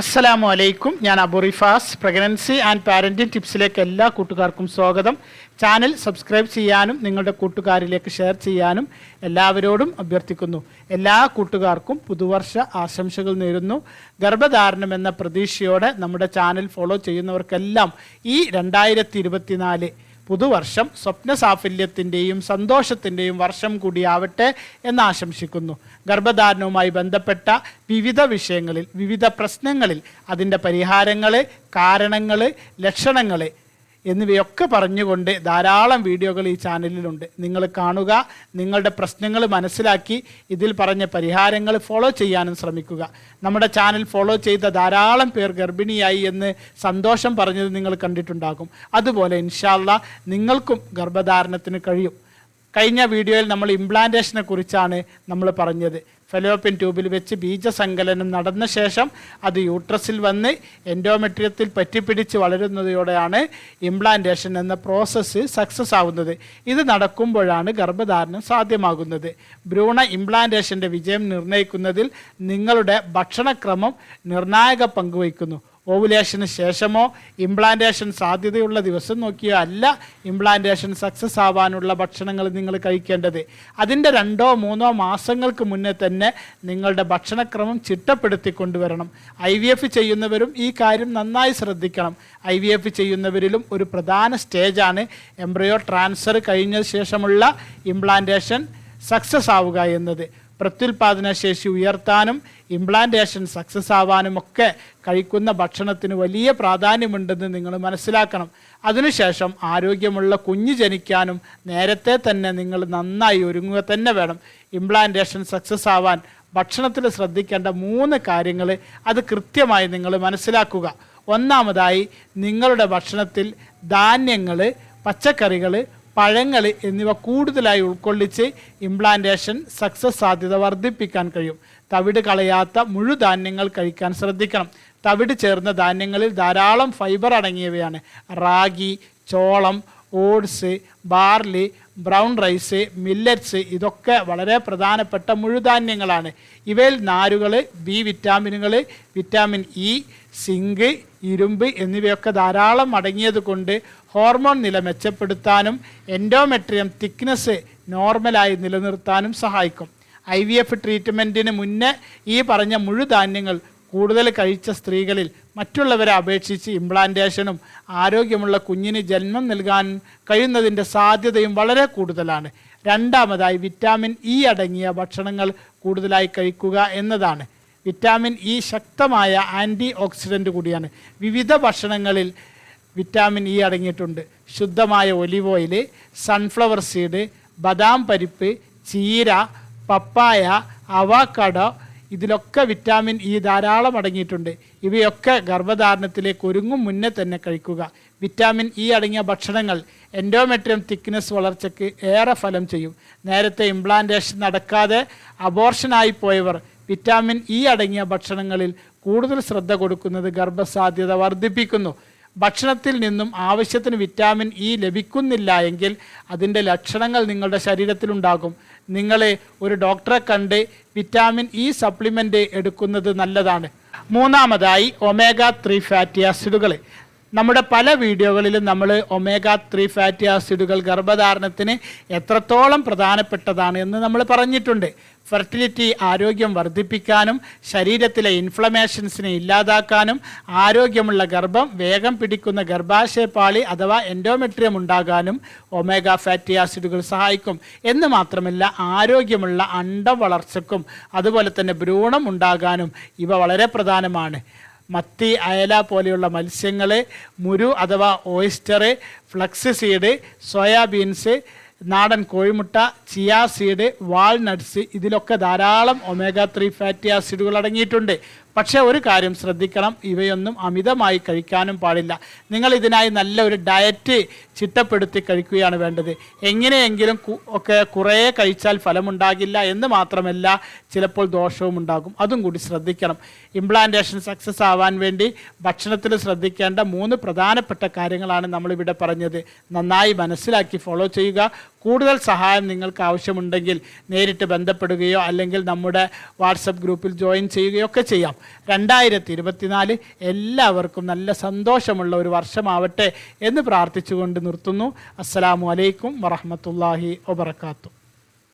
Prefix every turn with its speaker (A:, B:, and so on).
A: അസ്സലാമു അലൈക്കും. ഞാൻ അബുറിഫാസ് പ്രഗ്നൻസി ആൻഡ് പാരന്റിംഗ് ടിപ്സിലേക്ക് എല്ലാ കൂട്ടുകാർക്കും സ്വാഗതം. ചാനൽ സബ്സ്ക്രൈബ് ചെയ്യാനും നിങ്ങളുടെ കൂട്ടുകാരിലേക്ക് ഷെയർ ചെയ്യാനും എല്ലാവരോടും അഭ്യർത്ഥിക്കുന്നു. എല്ലാ കൂട്ടുകാർക്കും പുതുവർഷ ആശംസകൾ നേരുന്നു. ഗർഭധാരണം എന്ന പ്രതീക്ഷയോടെ നമ്മുടെ ചാനൽ ഫോളോ ചെയ്യുന്നവർക്കെല്ലാം ഈ രണ്ടായിരത്തി പുതുവർഷം സ്വപ്ന സാഫല്യത്തിന്റെയും സന്തോഷത്തിന്റെയും വർഷം കൂടിയാവട്ടെ എന്ന് ആശംസിക്കുന്നു. ഗർഭധാരണവുമായി ബന്ധപ്പെട്ട വിവിധ വിഷയങ്ങളിൽ വിവിധ പ്രശ്നങ്ങളിൽ അതിന്റെ പരിഹാരങ്ങൾ കാരണങ്ങൾ ലക്ഷണങ്ങൾ എന്നിവയൊക്കെ പറഞ്ഞുകൊണ്ട് ധാരാളം വീഡിയോകൾ ഈ ചാനലിലുണ്ട്. നിങ്ങൾ കാണുക നിങ്ങളുടെ പ്രശ്നങ്ങൾ മനസ്സിലാക്കി ഇതിൽ പറഞ്ഞ പരിഹാരങ്ങൾ ഫോളോ ചെയ്യാനും ശ്രമിക്കുക. നമ്മുടെ ചാനൽ ഫോളോ ചെയ്ത ധാരാളം പേർ ഗർഭിണിയായി എന്ന് സന്തോഷം പറഞ്ഞത് നിങ്ങൾ കണ്ടിട്ടുണ്ടാകും. അതുപോലെ ഇൻഷാല്ല നിങ്ങൾക്കും ഗർഭധാരണത്തിന് കഴിയും. കഴിഞ്ഞ വീഡിയോയിൽ നമ്മൾ ഇംപ്ലാന്റേഷനെ കുറിച്ചാണ് നമ്മൾ പറഞ്ഞത്. ഫെലോപ്പിൻ ട്യൂബിൽ വെച്ച് ബീജസങ്കലനം നടന്ന ശേഷം അത് യൂട്രസിൽ വന്ന് എൻഡോമെട്രിയത്തിൽ പറ്റിപ്പിടിച്ച് വളരുന്നതോടെയാണ് ഇംപ്ലാന്റേഷൻ എന്ന പ്രോസസ്സ് സക്സസ് ആവുന്നത്. ഇത് നടക്കുമ്പോഴാണ് ഗർഭധാരണം സാധ്യമാകുന്നത്. ഭ്രൂണ ഇംപ്ലാന്റേഷന്റെ വിജയം നിർണയിക്കുന്നതിൽ നിങ്ങളുടെ ഭക്ഷണക്രമം നിർണായക പങ്കുവയ്ക്കുന്നു ഓവുലേഷന് ശേഷമോ ഇംപ്ലാന്റേഷൻ സാധ്യതയുള്ള ദിവസം നോക്കിയോ അല്ല ഇംപ്ലാന്റേഷൻ സക്സസ് ആവാനുള്ള ഭക്ഷണങ്ങൾ നിങ്ങൾ കഴിക്കേണ്ടത്. അതിന്റെ രണ്ടോ മൂന്നോ മാസങ്ങൾക്ക് മുന്നേ തന്നെ നിങ്ങളുടെ ഭക്ഷണക്രമം ചിട്ടപ്പെടുത്തി കൊണ്ടുവരണം. ഐ വി എഫ് ചെയ്യുന്നവരും ഈ കാര്യം നന്നായി ശ്രദ്ധിക്കണം. ഐ വി എഫ് ചെയ്യുന്നവരിലും ഒരു പ്രധാന സ്റ്റേജാണ് എംബ്രയോ ട്രാൻസ്ഫർ കഴിഞ്ഞ ശേഷമുള്ള ഇംപ്ലാന്റേഷൻ സക്സസ് ആവുക എന്നത്. പ്രത്യുൽപാദന ശേഷി ഉയർത്താനും ഇംപ്ലാന്റേഷൻ സക്സസ് ആവാനും ഒക്കെ കഴിക്കുന്ന ഭക്ഷണത്തിന് വലിയ പ്രാധാന്യമുണ്ടെന്ന് നിങ്ങൾ മനസ്സിലാക്കണം. അതിനുശേഷം ആരോഗ്യമുള്ള കുഞ്ഞ് ജനിക്കാനും നേരത്തെ തന്നെ നിങ്ങൾ നന്നായി ഒരുങ്ങുക തന്നെ വേണം. ഇംപ്ലാന്റേഷൻ സക്സസ് ആവാൻ ഭക്ഷണത്തിൽ ശ്രദ്ധിക്കേണ്ട മൂന്ന് കാര്യങ്ങൾ അത് കൃത്യമായി നിങ്ങൾ മനസ്സിലാക്കുക. ഒന്നാമതായി നിങ്ങളുടെ ഭക്ഷണത്തിൽ ധാന്യങ്ങൾ പച്ചക്കറികൾ പഴങ്ങൾ എന്നിവ കൂടുതലായി ഉൾക്കൊള്ളിച്ച് ഇംപ്ലാന്റേഷൻ സക്സസ് സാധ്യത വർദ്ധിപ്പിക്കാൻ കഴിയും. തവിട് കളയാത്ത മുഴുധാന്യങ്ങൾ കഴിക്കാൻ ശ്രദ്ധിക്കണം. തവിട് ചേർന്ന ധാന്യങ്ങളിൽ ധാരാളം ഫൈബർ അടങ്ങിയവയാണ്. റാഗി ചോളം oats barley brown rice millets ഇതൊക്കെ വളരെ പ്രധാനപ്പെട്ട മുഴുധാന്യങ്ങളാണ്. ഇവയിൽ നാരുകൾ ബി വിറ്റാമിനുകൾ വിറ്റാമിൻ ഇ സിങ്ക് ഇരുമ്പ് എന്നിവയൊക്കെ ധാരാളം അടങ്ങിയത് കൊണ്ട് ഹോർമോൺ നില മെച്ചപ്പെടുത്താനും എൻഡോമെട്രിയം തിക്നെസ് നോർമലായി നിലനിർത്താനും സഹായിക്കും. ഐ വി എഫ് ട്രീറ്റ്മെന്റിന് മുന്നേ ഈ പറഞ്ഞ മുഴുധാന്യങ്ങൾ കൂടുതൽ കഴിച്ച സ്ത്രീകളിൽ മറ്റുള്ളവരെ അപേക്ഷിച്ച് ഇംപ്ലാന്റേഷനും ആരോഗ്യമുള്ള കുഞ്ഞിന് ജന്മം നൽകാൻ കഴിയുന്നതിന്റെ സാധ്യതയും വളരെ കൂടുതലാണ്. രണ്ടാമതായി വിറ്റാമിൻ ഇ അടങ്ങിയ ഭക്ഷണങ്ങൾ കൂടുതലായി കഴിക്കുക എന്നതാണ്. വിറ്റാമിൻ ഇ ശക്തമായ ആന്റി ഓക്സിഡന്റ് കൂടിയാണ്. വിവിധ ഭക്ഷണങ്ങളിൽ വിറ്റാമിൻ ഇ അടങ്ങിയിട്ടുണ്ട്. ശുദ്ധമായ ഒലിവ് ഓയിൽ സൺഫ്ലവർ സീഡ് ബദാം പരിപ്പ് ചീര പപ്പായ അവാക്കടോ ഇതിലൊക്കെ വിറ്റാമിൻ ഇ ധാരാളം അടങ്ങിയിട്ടുണ്ട്. ഇവയൊക്കെ ഗർഭധാരണത്തിലേക്ക് ഒരുങ്ങും മുന്നേ തന്നെ കഴിക്കുക. വിറ്റാമിൻ ഇ അടങ്ങിയ ഭക്ഷണങ്ങൾ എൻഡോമെട്രിയം തിക്നെസ് വളർച്ചയ്ക്ക് ഏറെ ഫലം ചെയ്യും. നേരത്തെ ഇംപ്ലാന്റേഷൻ നടക്കാതെ അബോർഷനായി പോയവർ വിറ്റാമിൻ ഇ അടങ്ങിയ ഭക്ഷണങ്ങളിൽ കൂടുതൽ ശ്രദ്ധ കൊടുക്കുന്നത് ഗർഭസാധ്യത വർദ്ധിപ്പിക്കുന്നു. ഭക്ഷണത്തിൽ നിന്നും ആവശ്യത്തിന് വിറ്റാമിൻ ഇ ലഭിക്കുന്നില്ല എങ്കിൽ അതിന്റെ ലക്ഷണങ്ങൾ നിങ്ങളുടെ ശരീരത്തിലുണ്ടാകും. നിങ്ങൾ ഒരു ഡോക്ടറെ കണ്ട് വിറ്റാമിൻ ഇ സപ്ലിമെന്റ് എടുക്കുന്നത് നല്ലതാണ്. മൂന്നാമതായി ഒമേഗ ത്രീ ഫാറ്റി ആസിഡുകൾ നമ്മുടെ പല വീഡിയോകളിലും നമ്മൾ ഒമേഗ ത്രീ ഫാറ്റി ആസിഡുകൾ ഗർഭധാരണത്തിന് എത്രത്തോളം പ്രധാനപ്പെട്ടതാണ് എന്ന് നമ്മൾ പറഞ്ഞിട്ടുണ്ട്. ഫെർട്ടിലിറ്റി ആരോഗ്യം വർദ്ധിപ്പിക്കാനും ശരീരത്തിലെ ഇൻഫ്ലമേഷൻസിനെ ഇല്ലാതാക്കാനും ആരോഗ്യമുള്ള ഗർഭം വേഗം പിടിക്കുന്ന ഗർഭാശയപാളി അഥവാ എൻഡോമെട്രിയം ഉണ്ടാകാനും ഒമേഗ ഫാറ്റി ആസിഡുകൾ സഹായിക്കും. എന്ന് മാത്രമല്ല ആരോഗ്യമുള്ള അണ്ടം വളർച്ചക്കും അതുപോലെ തന്നെ ഭ്രൂണം ഉണ്ടാകാനും ഇവ വളരെ പ്രധാനമാണ്. മത്തി അയല പോലെയുള്ള മത്സ്യങ്ങൾ മുരു അഥവാ ഓയിസ്റ്റർ ഫ്ലക്സ് സീഡ് സോയാബീൻസ് നാടൻ കോഴിമുട്ട ചിയാ സീഡ് വാൾനട്ട്സ് ഇതിലൊക്കെ ധാരാളം ഒമേഗ ത്രീ ഫാറ്റി ആസിഡുകൾ അടങ്ങിയിട്ടുണ്ട്. പക്ഷേ ഒരു കാര്യം ശ്രദ്ധിക്കണം ഇവയൊന്നും അമിതമായി കഴിക്കാനും പാടില്ല. നിങ്ങൾ ഇതിനായി നല്ല ഒരു ഡയറ്റ് ചിട്ടപ്പെടുത്തി കഴിക്കുകയാണ് വേണ്ടത്. എങ്ങനെയെങ്കിലും ഒക്കെ കുറേ കഴിച്ചാൽ ഫലമുണ്ടാകില്ല എന്ന് മാത്രമല്ല ചിലപ്പോൾ ദോഷവും ഉണ്ടാകും. അതും കൂടി ശ്രദ്ധിക്കണം. ഇംപ്ലാന്റേഷൻ സക്സസ് ആവാൻ വേണ്ടി ഭക്ഷണത്തിൽ ശ്രദ്ധിക്കേണ്ട മൂന്ന് പ്രധാനപ്പെട്ട കാര്യങ്ങളാണ് നമ്മളിവിടെ പറഞ്ഞത്. നന്നായി മനസ്സിലാക്കി ഫോളോ ചെയ്യുക. കൂടുതൽ സഹായം നിങ്ങൾക്ക് ആവശ്യമുണ്ടെങ്കിൽ നേരിട്ട് ബന്ധപ്പെടുകയോ അല്ലെങ്കിൽ നമ്മുടെ വാട്സപ്പ് ഗ്രൂപ്പിൽ ജോയിൻ ചെയ്യുകയോ ഒക്കെ ചെയ്യാം. രണ്ടായിരത്തി ഇരുപത്തിനാല് എല്ലാവർക്കും നല്ല സന്തോഷമുള്ള ഒരു വർഷമാവട്ടെ എന്ന് പ്രാർത്ഥിച്ചുകൊണ്ട് നിർത്തുന്നു. അസ്സലാമു അലൈക്കും വറഹമത്തല്ലാഹി വബർക്കാത്തു